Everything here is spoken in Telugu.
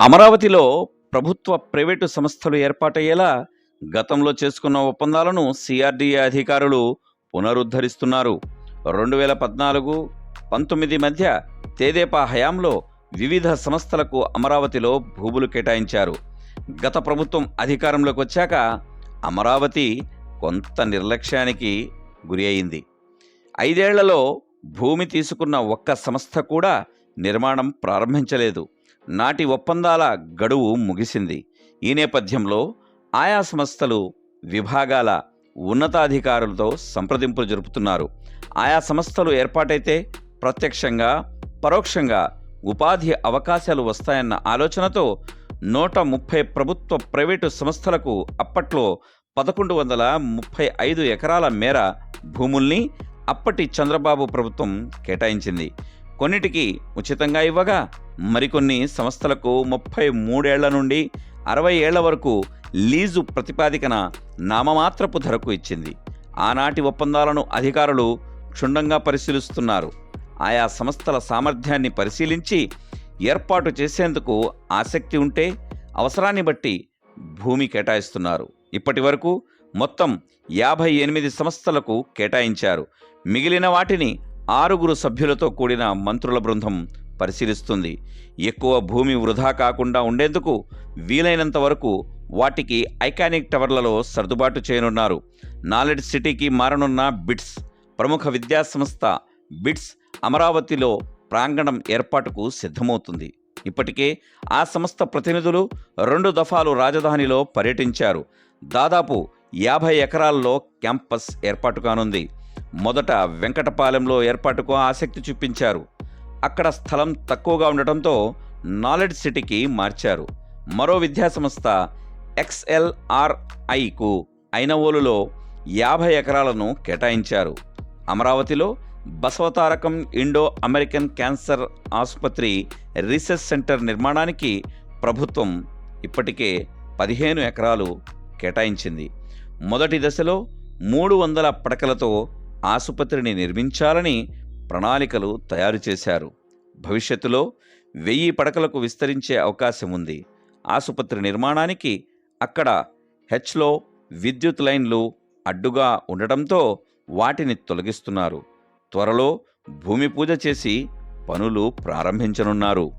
అమరావతిలో ప్రభుత్వ ప్రైవేటు సంస్థలు ఏర్పాటయ్యేలా గతంలో చేసుకున్న ఒప్పందాలను సిఆర్డీఏ అధికారులు పునరుద్ధరిస్తున్నారు. రెండు వేల పద్నాలుగు పంతొమ్మిది మధ్య తేదేపా హయాంలో వివిధ సంస్థలకు అమరావతిలో భూములు కేటాయించారు. గత ప్రభుత్వం అధికారంలోకి వచ్చాక అమరావతి కొంత నిర్లక్ష్యానికి గురి అయింది. ఐదేళ్ళలో భూమి తీసుకున్న ఒక్క సంస్థ కూడా నిర్మాణం ప్రారంభించలేదు. నాటి ఒప్పందాల గడువు ముగిసింది. ఈ నేపథ్యంలో ఆయా సంస్థలు విభాగాల ఉన్నతాధికారులతో సంప్రదింపులు జరుపుతున్నారు. ఆయా సంస్థలు ఏర్పాటైతే ప్రత్యక్షంగా పరోక్షంగా ఉపాధి అవకాశాలు వస్తాయన్న ఆలోచనతో నూట ముప్పై ప్రభుత్వ ప్రైవేటు సంస్థలకు అప్పట్లో పదకొండు వందల ముప్పై ఐదు ఎకరాల మేర భూముల్ని అప్పటి చంద్రబాబు ప్రభుత్వం కేటాయించింది. కొన్నిటికి ఉచితంగా ఇవ్వగా మరికొన్ని సంస్థలకు ముప్పై మూడేళ్ళ నుండి అరవై ఏళ్ళ వరకు లీజు ప్రతిపాదికన నామమాత్రపు ధరకు ఇచ్చింది. ఆనాటి ఒప్పందాలను అధికారులు క్షుణ్ణంగా పరిశీలిస్తున్నారు. ఆయా సంస్థల సామర్థ్యాన్ని పరిశీలించి ఏర్పాటు చేసేందుకు ఆసక్తి ఉంటే అవసరాన్ని బట్టి భూమి కేటాయిస్తున్నారు. ఇప్పటి వరకు మొత్తం యాభై ఎనిమిది సంస్థలకు కేటాయించారు. మిగిలిన వాటిని ఆరుగురు సభ్యులతో కూడిన మంత్రుల బృందం పరిశీలిస్తుంది. ఎక్కువ భూమి వృధా కాకుండా ఉండేందుకు వీలైనంత వరకు వాటికి ఐకానిక్ టవర్లలో సర్దుబాటు చేయనున్నారు. నాలెడ్జ్ సిటీకి మారనున్న బిట్స్ ప్రముఖ విద్యాసంస్థ బిట్స్ అమరావతిలో ప్రాంగణం ఏర్పాటుకు సిద్ధమవుతుంది. ఇప్పటికే ఆ సంస్థ ప్రతినిధులు రెండు దఫాలు రాజధానిలో పర్యటించారు. దాదాపు యాభై ఎకరాల్లో క్యాంపస్ ఏర్పాటు కానుంది. మొదట వెంకటపాలెంలో ఏర్పాటుకు ఆసక్తి చూపించారు. అక్కడ స్థలం తక్కువగా ఉండటంతో నాలెడ్జ్ సిటీకి మార్చారు. మరో విద్యాసంస్థ ఎక్స్ఎల్ఆర్ఐకు ఐనవోలులో యాభై ఎకరాలను కేటాయించారు. అమరావతిలో బసవతారకం ఇండో అమెరికన్ క్యాన్సర్ ఆసుపత్రి రీసెర్చ్ సెంటర్ నిర్మాణానికి ప్రభుత్వం ఇప్పటికే పదిహేను ఎకరాలు కేటాయించింది. మొదటి దశలో మూడు వందల పడకలతో ఆసుపత్రిని నిర్మించాలని ప్రణాళికలు తయారు చేశారు. భవిష్యత్తులో వెయ్యి పడకలకు విస్తరించే అవకాశం ఉంది. ఆసుపత్రి నిర్మాణానికి అక్కడ హెచ్లో విద్యుత్ లైన్లు అడ్డుగా ఉండటంతో వాటిని తొలగిస్తున్నారు. త్వరలో భూమి పూజ చేసి పనులు ప్రారంభించనున్నారు.